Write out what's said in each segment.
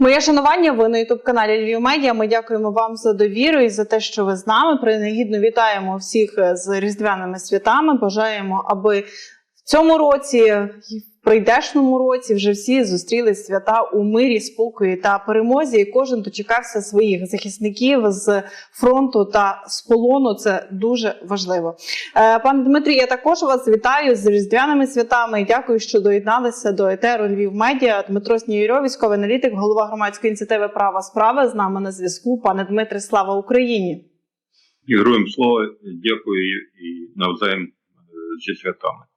Моє шанування. Ви на ютуб каналі Львів Медіа. Ми дякуємо вам за довіру і за те, що ви з нами. Принагідно вітаємо всіх з різдвяними святами. Бажаємо, аби в цьому році прийдешному році вже всі зустріли свята у мирі, спокої та перемозі. І кожен дочекався своїх захисників з фронту та з полону. Це дуже важливо. Е, Пане Дмитрій, я також вас вітаю з різдвяними святами. і Дякую, що доєдналися до етеру Львів Медіа. Дмитро Снігирьов, військовий аналітик, голова громадської ініціативи Права справа з нами на зв'язку. Пане Дмитре, слава Україні! Героям слава, дякую і навзаєм е, зі святами.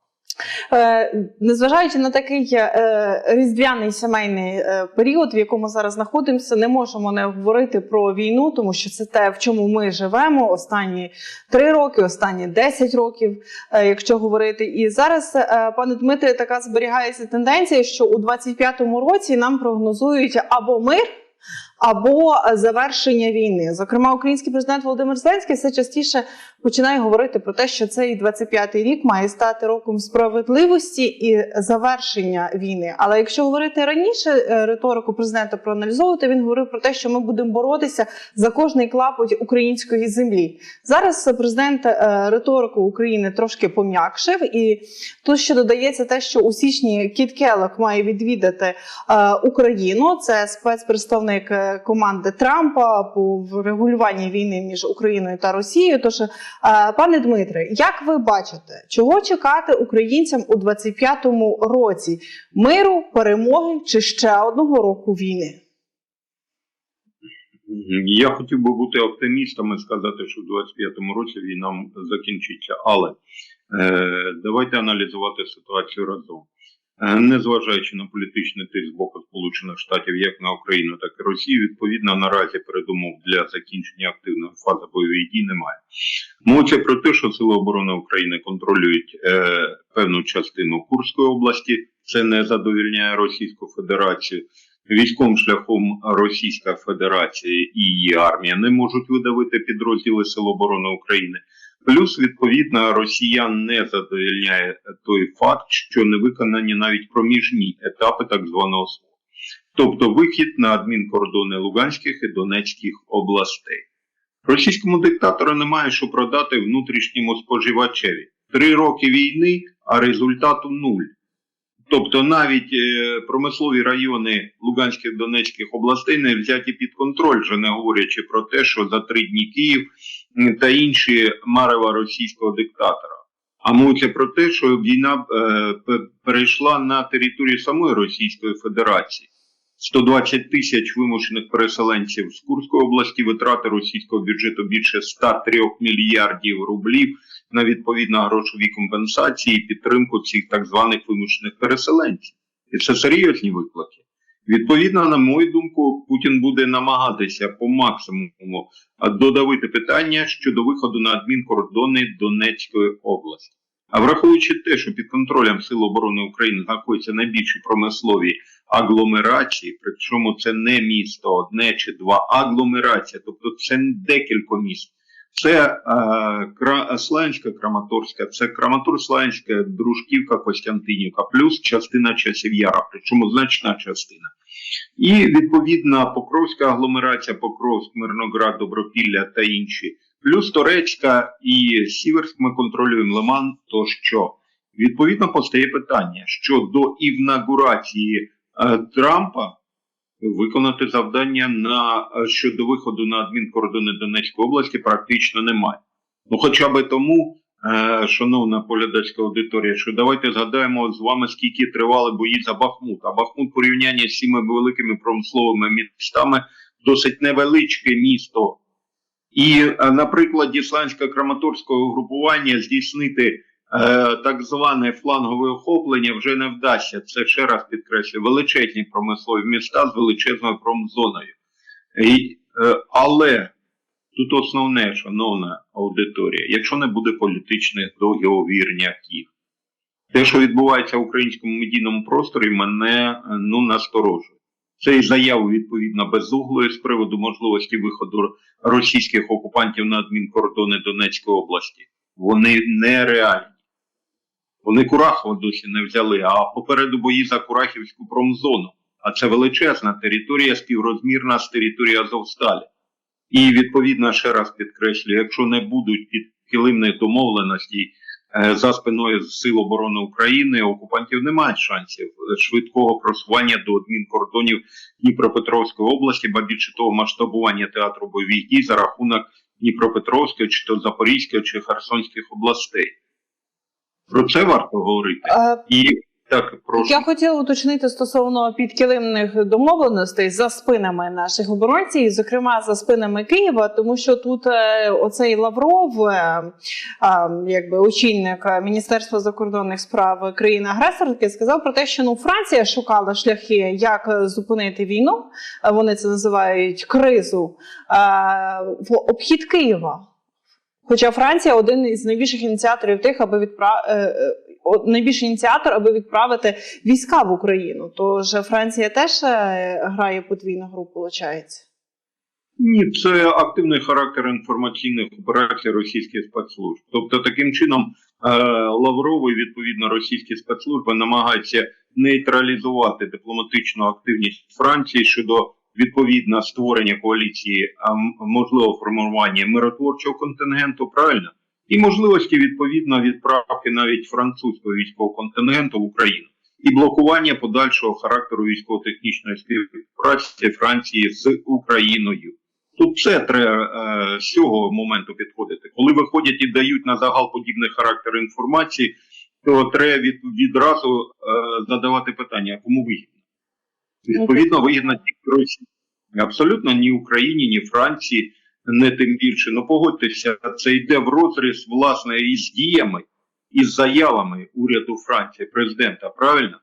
Е, Незважаючи на такий е, різдвяний сімейний е, період, в якому зараз знаходимося, не можемо не говорити про війну, тому що це те, в чому ми живемо останні три роки, останні 10 років, якщо говорити. І зараз, пане Дмитре, така зберігається тенденція, що у 25-му році нам прогнозують або мир. Або е, завершення війни, зокрема, український президент Володимир Зеленський все частіше починає говорити про те, що цей 25-й рік має стати роком справедливості і завершення війни. Але якщо говорити раніше е, риторику президента проаналізовувати, він говорив про те, що ми будемо боротися за кожний клапоть української землі. Зараз президент е, риторику України трошки пом'якшив, і тут ще додається те, що у січні Кіт Келлок має відвідати Україну. Це спецпредставник команди Трампа по врегулюванні війни між Україною та Росією. Тож, е, пане Дмитре, як ви бачите, чого чекати українцям у 25-му році? Миру, перемоги чи ще одного року війни? Я хотів би бути оптимістом і сказати, що в 25-му році війна закінчиться. Але е, давайте аналізувати ситуацію разом. Е, Незважаючи на політичний тиск з боку Сполучених Штатів як на Україну, так і Росію, відповідно наразі передумов для закінчення активної фази бойових дій немає. Мовиться про те, що Сили оборони України контролюють е, певну частину Курської області. Це не задовільняє Російську Федерацію. Військовим шляхом Російська Федерація і її армія не можуть видавити підрозділи Сил оборони України. Плюс, відповідно, росіян не задовільняє той факт, що не виконані навіть проміжні етапи так званого СВО. Тобто вихід на адмінкордони Луганських і Донецьких областей. Російському диктатору немає що продати внутрішньому споживачеві. Три роки війни, а результату нуль. Тобто навіть е, промислові райони Луганських Донецьких областей не взяті під контроль, вже не говорячи про те, що за три дні Київ та інші марева російського диктатора. А мовиться про те, що війна е, перейшла на територію самої Російської Федерації. 120 тисяч вимушених переселенців з Курської області, витрати російського бюджету більше 103 мільярдів рублів на відповідно грошові компенсації і підтримку цих так званих вимушених переселенців. І це серйозні виклики. Відповідно, на мою думку, Путін буде намагатися по максимуму додавити питання щодо виходу на адмінкордони Донецької області. А враховуючи те, що під контролем Сил оборони України знаходяться найбільші промислові агломерації, причому це не місто одне чи два агломерація, тобто це декілька міст. Це е. Славянська Краматорська, це Краматор-Славянська, Дружківка, Костянтинівка, плюс частина часів Яра, причому значна частина. І відповідно Покровська агломерація, Покровськ, Мирноград, Добропілля та інші. Плюс Торецька і Сіверськ ми контролюємо Лиман, то що? Відповідно постає питання, що до інаугурації е, Трампа виконати завдання на е, щодо виходу на адмінкордони Донецької області практично немає. Ну, хоча би тому, е, шановна полядацька аудиторія, що давайте згадаємо з вами, скільки тривали бої за Бахмут. А Бахмут порівняння з цими великими промисловими містами досить невеличке місто. І е, на прикладі Слансько-Краматорського групування здійснити так зване флангове охоплення вже не вдасться. Це ще раз підкреслюю, величезні промислові міста з величезною промзоною. І, е, але тут основне, шановна аудиторія, якщо не буде політичних договірняків, те, що відбувається в українському медійному просторі, мене е, ну насторожує. Це і заяви відповідно безуглої з приводу можливості виходу російських окупантів на адмінкордони Донецької області. Вони нереальні. Вони Курахова досі не взяли, а попереду бої за Курахівську промзону. а це величезна територія, співрозмірна з територією Азовсталі. І відповідно ще раз підкреслюю, якщо не будуть підкилимних домовленостей е, за спиною Сил оборони України, окупантів не мають шансів швидкого просування до адмінкордонів Дніпропетровської області, ба більше того, масштабування театру бойових дій за рахунок Дніпропетровської, чи то Запорізької, чи Херсонських областей. Про це варто говорити. Е, І так, прошу. Я хотіла уточнити стосовно підкилимних домовленостей за спинами наших оборонців, і, зокрема за спинами Києва, тому що тут е, оцей Лавров, е, якби очільник Міністерства закордонних справ країни-агресорки, сказав про те, що ну Франція шукала шляхи, як зупинити війну. Вони це називають кризу в обхід Києва. Хоча Франція один із найбільших ініціаторів тих, аби відправ... найбільший ініціатор, аби відправити війська в Україну. Тож Франція теж е, грає подвійну гру, виходить. Ні, це активний характер інформаційних операцій російських спецслужб. Тобто, таким чином е, Лавров і відповідно російські спецслужби намагаються нейтралізувати дипломатичну активність Франції щодо відповідно створення коаліції, а можливо формування миротворчого контингенту, правильно? І можливості відповідно відправки навіть французького військового контингенту в Україну і блокування подальшого характеру військово-технічної співпраці Франції з Україною. Тут все треба е, з цього моменту підходити. Коли виходять і дають на загал подібний характер інформації, то треба від, відразу е, задавати питання, а кому вигідно. Відповідно, вигідно тільки Росії. Абсолютно ні Україні, ні Франції, не тим більше. Ну погодьтеся, це йде в розріз власне із діями, із заявами уряду Франції, президента, правильно?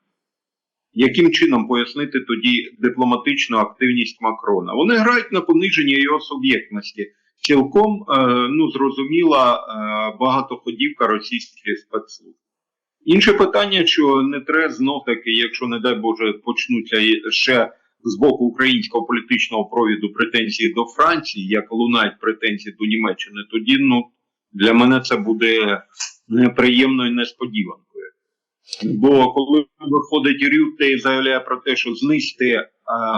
Яким чином пояснити тоді дипломатичну активність Макрона? Вони грають на пониження його суб'єктності. Цілком е, ну зрозуміла е, багатоходівка російських спецслужб. Інше питання, що не треба знов таки, якщо не дай Боже, почнуться ще з боку українського політичного провіду претензії до Франції, як лунають претензії до Німеччини, тоді ну для мене це буде неприємною несподіванкою. Бо коли виходить Рюте і заявляє про те, що знизьте е,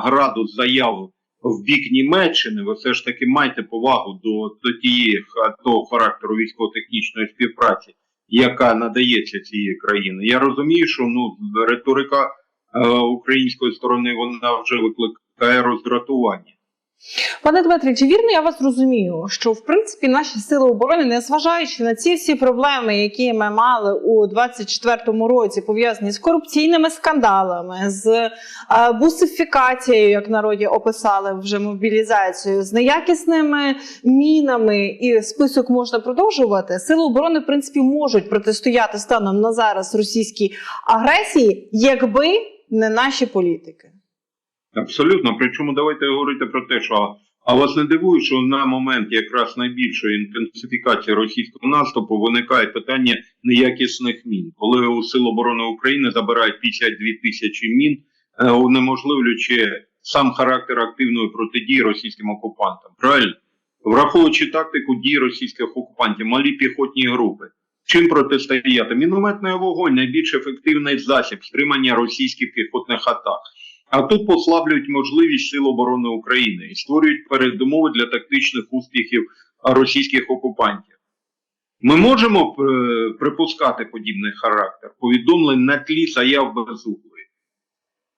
градус заяв в бік Німеччини, ви все ж таки маєте повагу до, до тієї того характеру військово-технічної співпраці, яка надається цієї країни. Я розумію, що ну риторика української сторони вона вже викликає роздратування. Пане Дмитре, чи вірно я вас розумію, що в принципі наші сили оборони, незважаючи на ці всі проблеми, які ми мали у 24-му році, пов'язані з корупційними скандалами, з е, бусифікацією, як народі описали вже мобілізацію, з неякісними мінами, і список можна продовжувати. Сили оборони, в принципі, можуть протистояти станом на зараз російській агресії, якби не наші політики. Абсолютно. Причому давайте говорити про те, що а вас не дивує, що на момент якраз найбільшої інтенсифікації російського наступу виникає питання неякісних мін, коли у Сил оборони України забирають 52 тисячі мін, е, унеможливлюючи сам характер активної протидії російським окупантам. Правильно? Враховуючи тактику дій російських окупантів, малі піхотні групи. Чим протистояти? Мінометний вогонь найбільш ефективний засіб стримання російських піхотних атак. А тут послаблюють можливість Сил оборони України і створюють передумови для тактичних успіхів російських окупантів. Ми можемо е, припускати подібний характер повідомлень на тлі заяв безуглої.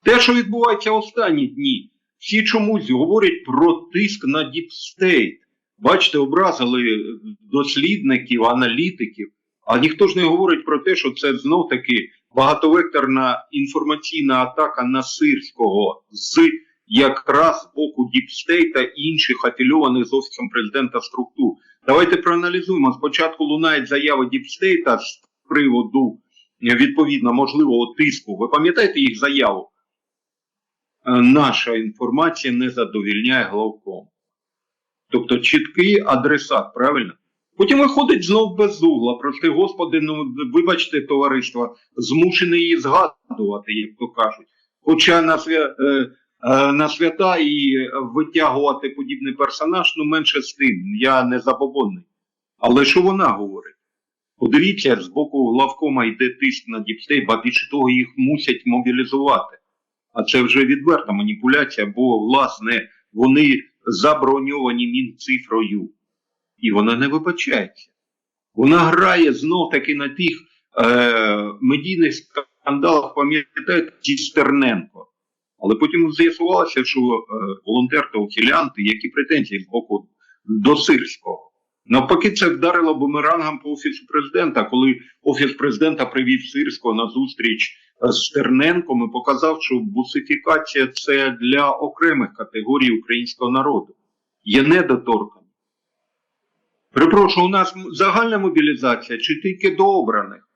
Те, що відбувається останні дні, всі чомусь говорять про тиск на діпстейт. Бачите, образили дослідників, аналітиків, а ніхто ж не говорить про те, що це знов таки багатовекторна інформаційна атака на Сирського з якраз з боку Діпстейта і інших афільованих з офісом президента структур. Давайте проаналізуємо. Спочатку лунають заяви Діпстейта з приводу відповідно можливого тиску. Ви пам'ятаєте їх заяву? Е, Наша інформація не задовільняє главком. Тобто чіткий адресат, правильно? Потім виходить знов без угла. Прости господи, ну вибачте, товариство, змушений її згадувати, як то кажуть. Хоча на, свя, е, е, на свята і витягувати подібний персонаж, ну менше з тим, я не забобонний. Але що вона говорить? Подивіться, з боку главкома йде тиск на діпстей, ба більше того, їх мусять мобілізувати. А це вже відверта маніпуляція, бо власне вони заброньовані мінцифрою, і вона не вибачається. Вона грає знов таки на тих е, медійних скандалах, пам'ятаєте, зі Стерненко. Але потім з'ясувалося, що е, волонтер та ухилянти, які претензії з боку до Сирського. Навпаки, це вдарило бумерангом по офісу президента, коли офіс президента привів Сирського на зустріч з Стерненком і показав, що бусифікація це для окремих категорій українського народу. Є недоторкані. Перепрошую, у нас загальна мобілізація чи тільки до обраних?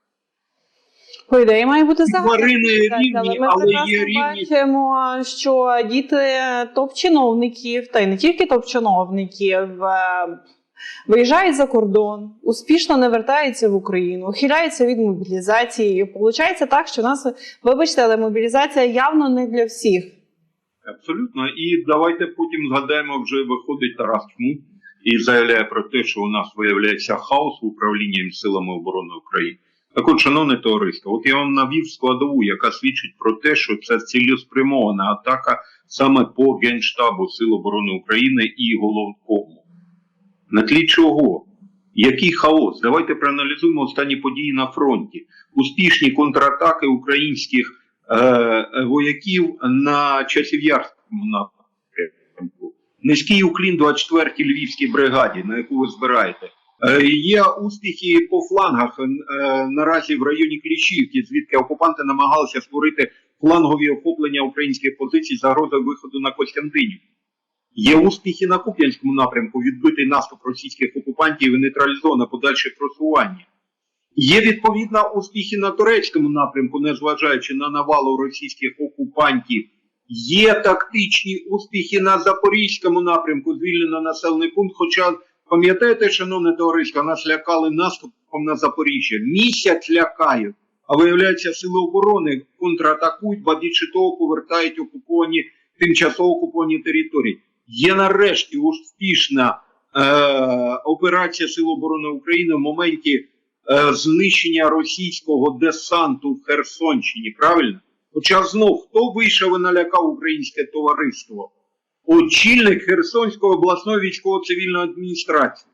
По ідеї має бути загальна рівні, але ми але прекрасно є бачимо, що діти топ-чиновників, та й не тільки топ-чиновників, е, виїжджають за кордон, успішно не вертаються в Україну, ухиляються від мобілізації. І виходить так, що у нас, вибачте, але мобілізація явно не для всіх. Абсолютно. І давайте потім згадаємо, вже виходить Тарас Чмут і заявляє про те, що у нас виявляється хаос в управлінні силами оборони України. Так от, шановне товариство, от я вам навів складову, яка свідчить про те, що це цілеспрямована атака саме по Генштабу Сил оборони України і головкому. На тлі чого? Який хаос? Давайте проаналізуємо останні події на фронті. Успішні контратаки українських е, вояків на часів'ярському напрямку. Низький уклін 24-й Львівській бригаді, на яку ви збираєте. Е, є успіхи по флангах е, наразі в районі Кліщівки, звідки окупанти намагалися створити флангові охоплення українських позицій загрозою виходу на Костянтинів. Є успіхи на Куп'янському напрямку, відбитий наступ російських окупантів і нейтралізовано подальше просування. Є відповідно успіхи на турецькому напрямку, незважаючи на навалу російських окупантів. Є тактичні успіхи на запорізькому напрямку, звільнено населений пункт. Хоча пам'ятаєте, шановне товариство, нас лякали наступом на Запоріжжя. Місяць лякають. А виявляється, сили оборони контратакують, ба більше того, повертають окуповані тимчасово окуповані території. Є нарешті успішна е, операція Сил оборони України в моменті е, знищення російського десанту в Херсонщині. Правильно? Хоча знов хто вийшов і налякав українське товариство? Очільник Херсонської обласної військово-цивільної адміністрації.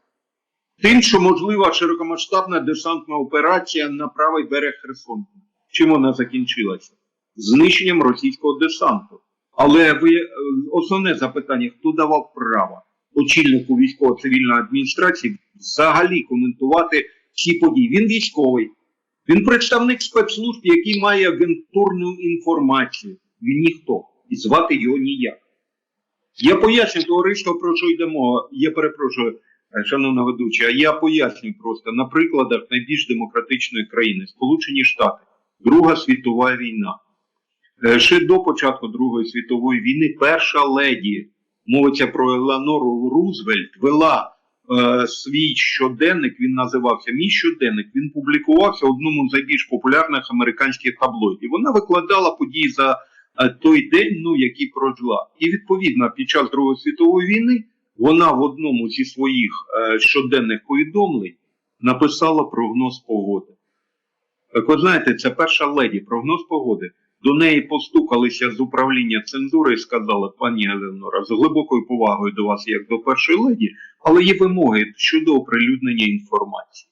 Тим, що можлива широкомасштабна десантна операція на правий берег Херсонщини. Чим вона закінчилася? Знищенням російського десанту. Але ви е, основне запитання: хто давав право очільнику військово-цивільної адміністрації взагалі коментувати ці події? Він військовий, він представник спецслужб, який має агентурну інформацію. Він ніхто і звати його ніяк. Я поясню товариство, про що йде мова. Я перепрошую, е, шановна ведуча, я поясню просто на прикладах найбільш демократичної країни Сполучені Штати, Друга світова війна. Е, Ще до початку Другої світової війни перша леді, мовиться про Елеонору Рузвельт, вела е, свій щоденник, він називався Мій щоденник. Він публікувався в одному з найбільш популярних американських таблоїдів. Вона викладала події за е, той день, ну який прожила. І відповідно під час Другої світової війни вона в одному зі своїх е, щоденних повідомлень написала прогноз погоди. Так ви знаєте, це перша леді, прогноз погоди. До неї постукалися з управління цензури і сказали, пані Елеонора, з глибокою повагою до вас, як до першої леді, але є вимоги щодо оприлюднення інформації,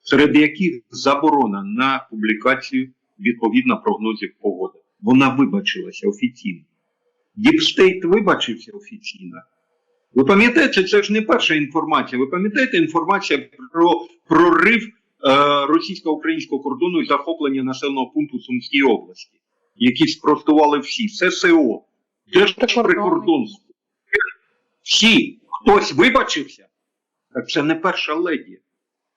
серед яких заборона на публікацію відповідно прогнозів погоди. Вона вибачилася офіційно. Діпстейт вибачився офіційно. Ви пам'ятаєте, це ж не перша інформація. Ви пам'ятаєте інформація про прорив е, російсько-українського кордону і захоплення населеного пункту Сумській області? які спростували всі. ССО, Держприкордонство. Всі. Хтось вибачився? Так це не перша леді.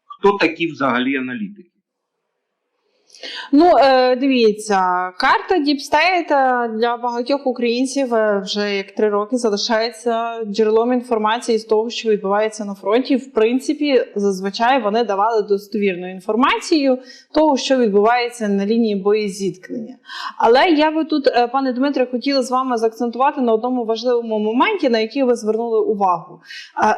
Хто такі взагалі аналітики? Ну, е, дивіться, карта Діпстейта для багатьох українців е, вже як три роки залишається джерелом інформації з того, що відбувається на фронті. В принципі, зазвичай вони давали достовірну інформацію того, що відбувається на лінії боєзіткнення. Але я би тут, е, пане Дмитре, хотіла з вами заакцентувати на одному важливому моменті, на який ви звернули увагу.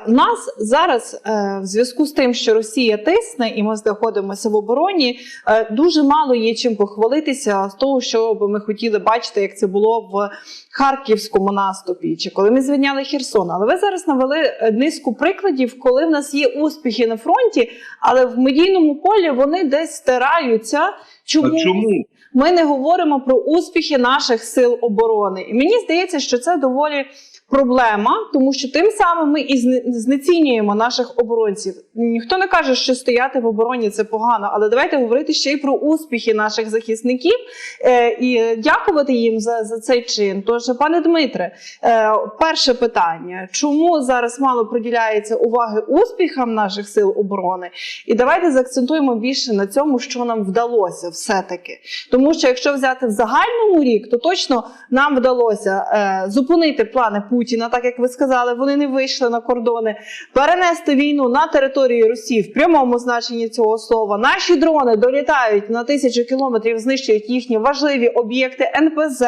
Нас зараз, в зв'язку з тим, що Росія тисне, і ми знаходимося в обороні, е, дуже мало мало є чим похвалитися з того, що би ми хотіли бачити, як це було в харківському наступі, чи коли ми звільняли Херсон. Але ви зараз навели е, низку прикладів, коли в нас є успіхи на фронті, але в медійному полі вони десь стираються. Чому? Чому? ми не говоримо про успіхи наших сил оборони. І мені здається, що це доволі проблема, тому що тим самим ми і знецінюємо наших оборонців. Ніхто не каже, що стояти в обороні це погано, але давайте говорити ще й про успіхи наших захисників е, і дякувати їм за, за цей чин. Тож, пане Дмитре, е, перше питання: чому зараз мало приділяється уваги успіхам наших сил оборони? І давайте заакцентуємо більше на цьому, що нам вдалося все-таки. Тому що якщо взяти в загальному рік, то точно нам вдалося е, зупинити плани Путіна, так як ви сказали, вони не вийшли на кордони, перенести війну на території Росії в прямому значенні цього слова. Наші дрони долітають на тисячу кілометрів, знищують їхні важливі об'єкти НПЗ,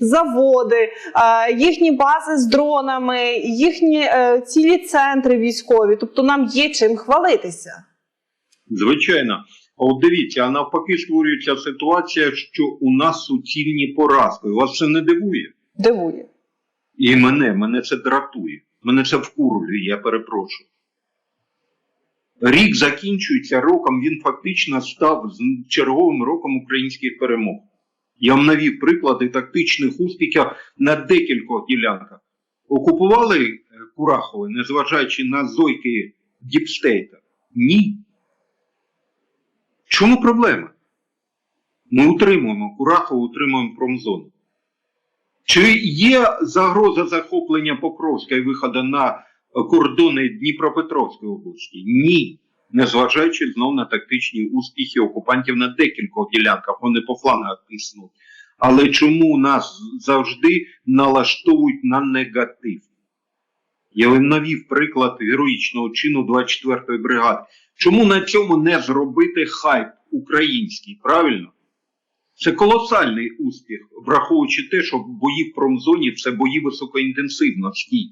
заводи, е, їхні бази з дронами, їхні е, цілі центри військові. Тобто нам є чим хвалитися. Звичайно. От дивіться, а навпаки створюється ситуація, що у нас суцільні поразки. Вас це не дивує? Дивує. І мене, мене це дратує. Мене це вкурлює, я перепрошую. Рік закінчується роком, він фактично став черговим роком українських перемог. Я вам навів приклади тактичних успіхів на декількох ділянках. Окупували е, Курахове, незважаючи на зойки Діпстейта? Ні. Чому проблема? Ми утримуємо Курахову, утримуємо промзону. Чи є загроза захоплення Покровська і виходу на е, кордони Дніпропетровської області? Ні. Незважаючи знов на тактичні успіхи окупантів на декількох ділянках, вони по флангах тиснуть. Але чому нас завжди налаштовують на негатив? Я вам навів приклад героїчного чину 24-ї бригади. Чому на цьому не зробити хайп український? Правильно? Це колосальний успіх, враховуючи те, що бої в промзоні це бої високоінтенсивності.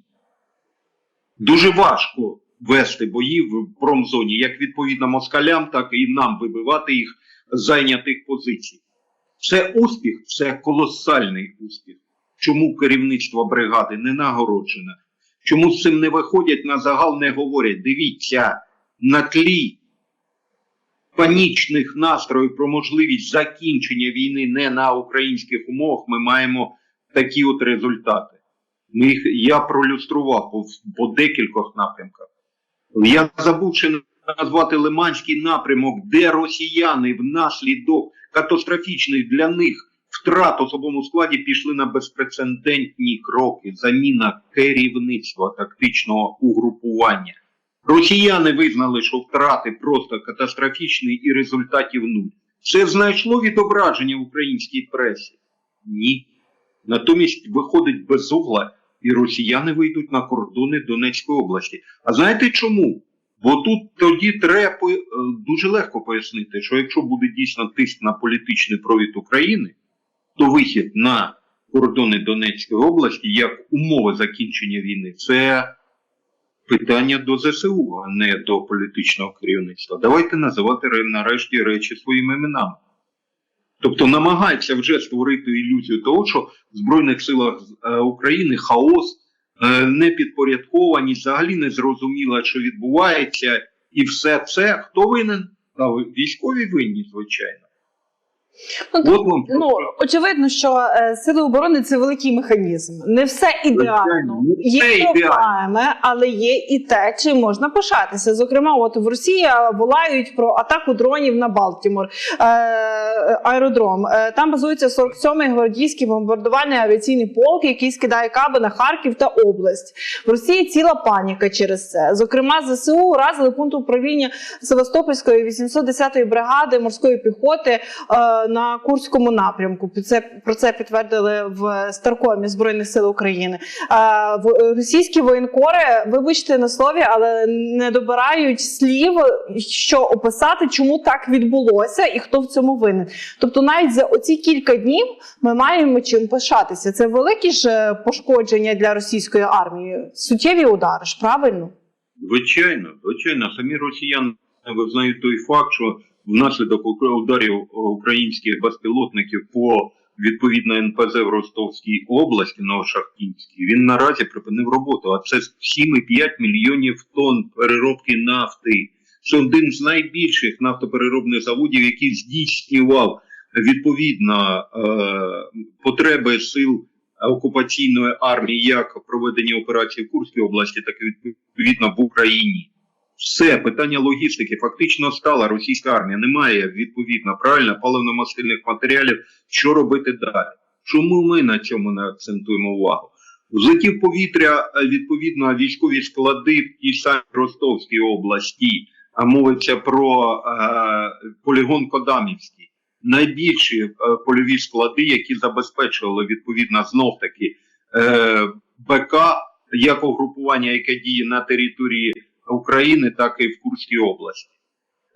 Дуже важко вести бої в промзоні, як відповідно москалям, так і нам вибивати їх зайнятих позицій. Це успіх, це колосальний успіх. Чому керівництво бригади не нагороджене? Чому з цим не виходять на загал, не говорять? Дивіться, на тлі панічних настроїв про можливість закінчення війни не на українських умовах, ми маємо такі от результати. Ми їх, я пролюстрував по, по декількох напрямках. Я забув ще назвати Лиманський напрямок, де росіяни внаслідок катастрофічних для них втрат особовому складі пішли на безпрецедентні кроки. Заміна керівництва тактичного угрупування. Росіяни визнали, що втрати просто катастрофічні і результатів нуль. Це знайшло відображення в українській пресі? Ні. Натомість виходить без угла, і росіяни вийдуть на кордони Донецької області. А знаєте чому? Бо тут тоді треба е, дуже легко пояснити, що якщо буде дійсно тиск на політичний провід України, то вихід на кордони Донецької області як умови закінчення війни це питання до ЗСУ, а не до політичного керівництва. Давайте називати ре- нарешті речі своїми іменами. Тобто намагається вже створити ілюзію того, що в Збройних силах е, України хаос, е, непідпорядкованість, взагалі не зрозуміло, що відбувається, і все це хто винен? Військові винні, звичайно. Ну, От вам Ну, очевидно, що е, сили оборони це великий механізм. Не все ідеально. Не Є все ідеально. проблеми, але є і те, чим можна пишатися. Зокрема, от в Росії е, волають про атаку дронів на Балтімор е, аеродром. Е, там базується 47-й гвардійський бомбардувальний авіаційний полк, який скидає каби на Харків та область. В Росії ціла паніка через це. Зокрема, ЗСУ уразили пункт управління Севастопольської 810-ї бригади морської піхоти е, на Курському напрямку. Це про це підтвердили в Старкомі Збройних сил України. В- російські воєнкори, вибачте на слові, але не добирають слів, що описати, чому так відбулося і хто в цьому винен. Тобто, навіть за оці кілька днів ми маємо чим пишатися. Це великі ж е, пошкодження для російської армії. Суттєві удари ж правильно. Звичайно, звичайно, самі росіяни визнають той факт, що внаслідок ударів українських безпілотників по відповідно НПЗ в Ростовській області Новошахтінській, він наразі припинив роботу. А це 7,5 мільйонів тонн переробки нафти. Це один з найбільших нафтопереробних заводів, який здійснював відповідно е, потреби сил окупаційної армії як в проведенні операції в Курській області, так і відповідно в Україні. Все питання логістики фактично стала російська армія. Немає відповідно правильно паливно-мастильних матеріалів. Що робити далі? Чому ми на цьому не акцентуємо увагу? Взлетів повітря е, відповідно військові склади в тій самій Ростовській області, а мовиться про е, полігон Кодамівський. Найбільші е, польові склади, які забезпечували відповідно знов таки е, БК як угрупування, яке діє на території України, так і в Курській області.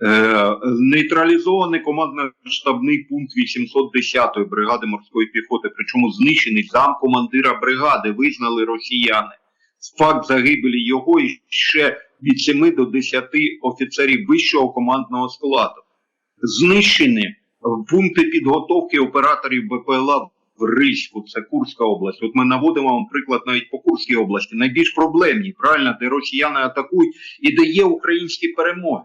Е, нейтралізований командно-штабний пункт 810-ї бригади морської піхоти, причому знищений замкомандира бригади, визнали росіяни. Факт загибелі його і ще від 7 до 10 офіцерів вищого командного складу. Знищені пункти підготовки операторів БПЛА в Ризьку, це Курська область. От ми наводимо вам приклад навіть по Курській області. Найбільш проблемні, правильно, де росіяни атакують і де є українські перемоги.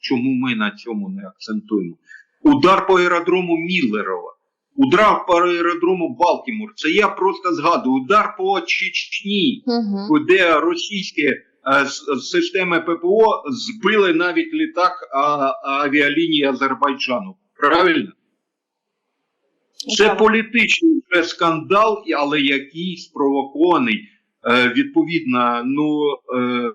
Чому ми на цьому не акцентуємо? Удар по аеродрому Міллерова, удар по аеродрому Балтімор. Це я просто згадую. Удар по Чечні, Угу. де російські е, с- системи ППО збили навіть літак а, авіалінії Азербайджану. Правильно? Це політичний вже скандал, але який спровокований е, відповідно ну, е, е,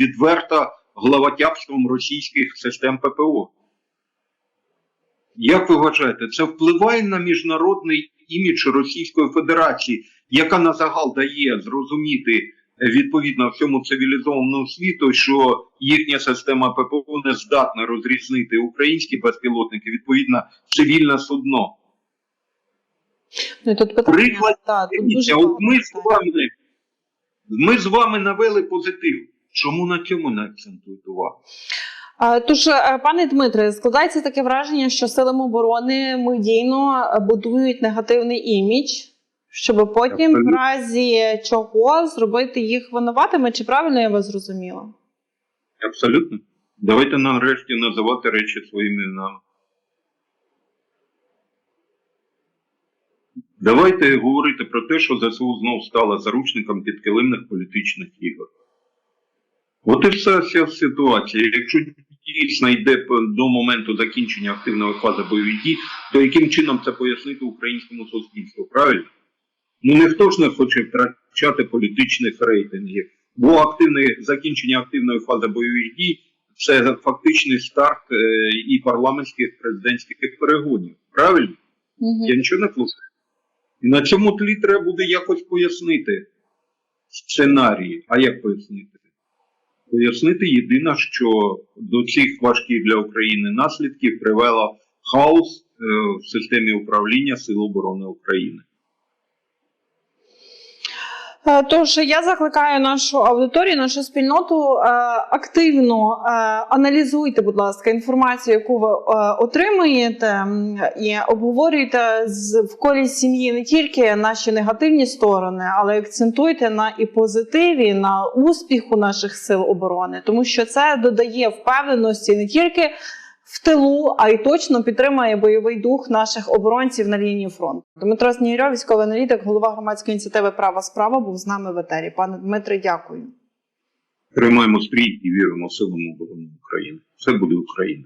відверто главотябством російських систем ППО. Як ви вважаєте, це впливає на міжнародний імідж Російської Федерації, яка на загал дає зрозуміти відповідно всьому цивілізованому світу, що їхня система ППО не здатна розрізнити українські безпілотники, відповідно цивільне судно. Ну, тут питання, Приклад та, тут дуже от ми з вами, ми з вами навели позитив. Чому на цьому не акцентують увагу? Тож, е, пане Дмитре, складається таке враження, що силам оборони медійно будують негативний імідж, щоб потім в разі чого зробити їх винуватими. Чи правильно я вас зрозуміла? Абсолютно. Давайте нарешті називати речі своїми іменами. Давайте говорити про те, що ЗСУ знов стала заручником підкилимних політичних ігор. От і вся ця ситуація. Якщо дійсно йде до моменту закінчення активної фази бойових дій, то яким чином це пояснити українському суспільству? Правильно? Ну ніхто ж не хоче втрачати політичних рейтингів, бо активне закінчення активної фази бойових дій це фактичний старт е, і парламентських президентських перегонів. Правильно? Угу. Я нічого не плутаю. І на цьому тлі треба буде якось пояснити сценарії. А як пояснити? Пояснити єдине, що до цих важких для України наслідків привела хаос е, в системі управління Сил оборони України. Е, Тож я закликаю нашу аудиторію, нашу спільноту е, активно е, аналізуйте, будь ласка, інформацію, яку ви отримуєте, і обговорюйте в колі сім'ї не тільки наші негативні сторони, але акцентуйте на і позитиві, на успіху наших сил оборони, тому що це додає впевненості не тільки в тилу, а й точно підтримає бойовий дух наших оборонців на лінії фронту. Дмитро Снігирьов, військовий аналітик, голова громадської ініціативи Права справа, був з нами в етері. Пане Дмитре, дякую. Тримаємо стрій і віримо в силам оборони України. Все буде Україна.